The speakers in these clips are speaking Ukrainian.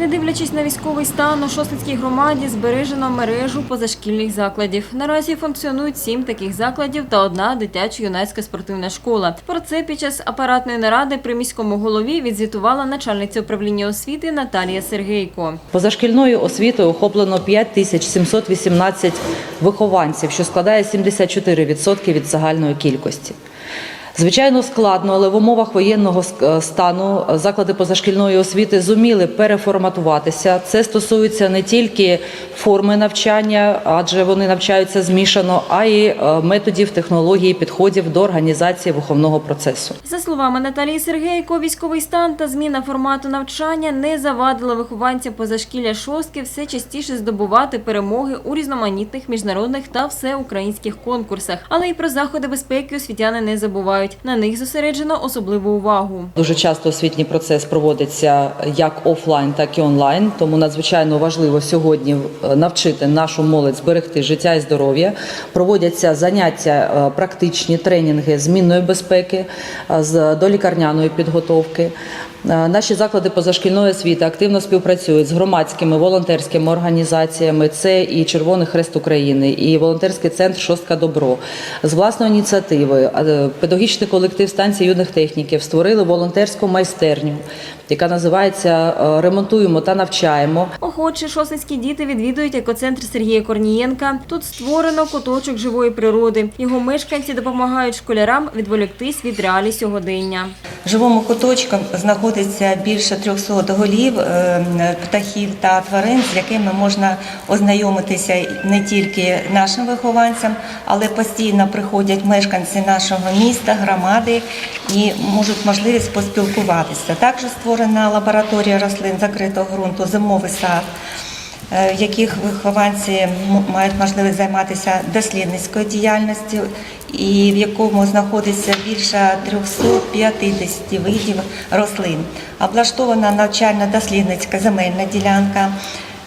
Не дивлячись на військовий стан, у Шосницькій громаді збережено мережу позашкільних закладів. Наразі функціонують сім таких закладів та одна дитячо-юнацька спортивна школа. Про це під час апаратної наради при міському голові відзвітувала начальниця управління освіти Наталія Сергейко. Позашкільною освітою охоплено 5718 вихованців, що складає 74% від загальної кількості. Звичайно, складно, але в умовах воєнного стану заклади позашкільної освіти зуміли переформатуватися. Це стосується не тільки форми навчання, адже вони навчаються змішано, а й е, методів, технологій, підходів до організації виховного процесу. За словами Наталії Сергейко, військовий стан та зміна формату навчання не завадила вихованцям позашкілля шостки все частіше здобувати перемоги у різноманітних міжнародних та всеукраїнських конкурсах. Але й про заходи безпеки освітяни не забувають. На них зосереджено особливу увагу. Дуже часто освітній процес проводиться як офлайн, так і онлайн. Тому надзвичайно важливо сьогодні е, навчити нашу молодь зберегти життя і здоров'я. Проводяться заняття е, практичні тренінги змінної безпеки, е, з долікарняної підготовки. Е, Наші заклади позашкільної освіти активно співпрацюють з громадськими волонтерськими організаціями. Це і Червоний Хрест України, і волонтерський центр Шостка Добро. З власної ініціативи е, педагогічний колектив станції юних техніків створили волонтерську майстерню, яка називається е, Ремонтуємо та навчаємо. Охочі шосницькі діти відвідують екоцентр Сергія Корнієнка. Тут створено куточок живої природи. Його мешканці допомагають школярам відволіктись від реалій сьогодення. Живому куточку знаходиться більше 300 голів е, птахів та тварин, з якими можна ознайомитися не тільки нашим вихованцям, але постійно приходять мешканці нашого міста, громади і можуть можливість поспілкуватися. Також створена лабораторія рослин закритого ґрунту, зимовий сад. Е, яких вихованці мають можливість займатися дослідницькою діяльністю, і в якому знаходиться більше 350 видів рослин. Облаштована навчально-дослідницька земельна ділянка,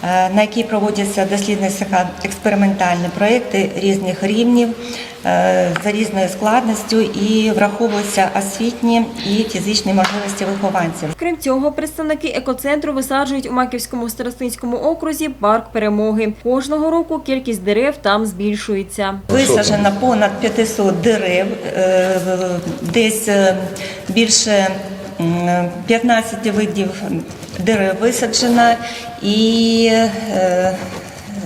на якій проводяться дослідницько-експериментальні проекти різних рівнів е, за різною складністю і враховуються освітні і фізичні можливості вихованців. Крім цього, представники екоцентру висаджують у Маківському старостинському окрузі парк перемоги. Кожного року кількість дерев там збільшується. Висаджено понад 500 дерев, е, десь е, більше 15 видів дерев висаджено і е,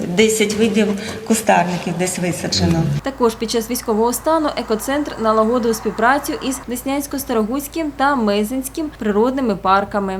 10 видів кустарників десь висаджено. Також під час військового стану екоцентр налагодив співпрацю із Деснянсько-Старогуцьким та Мезенським природними парками.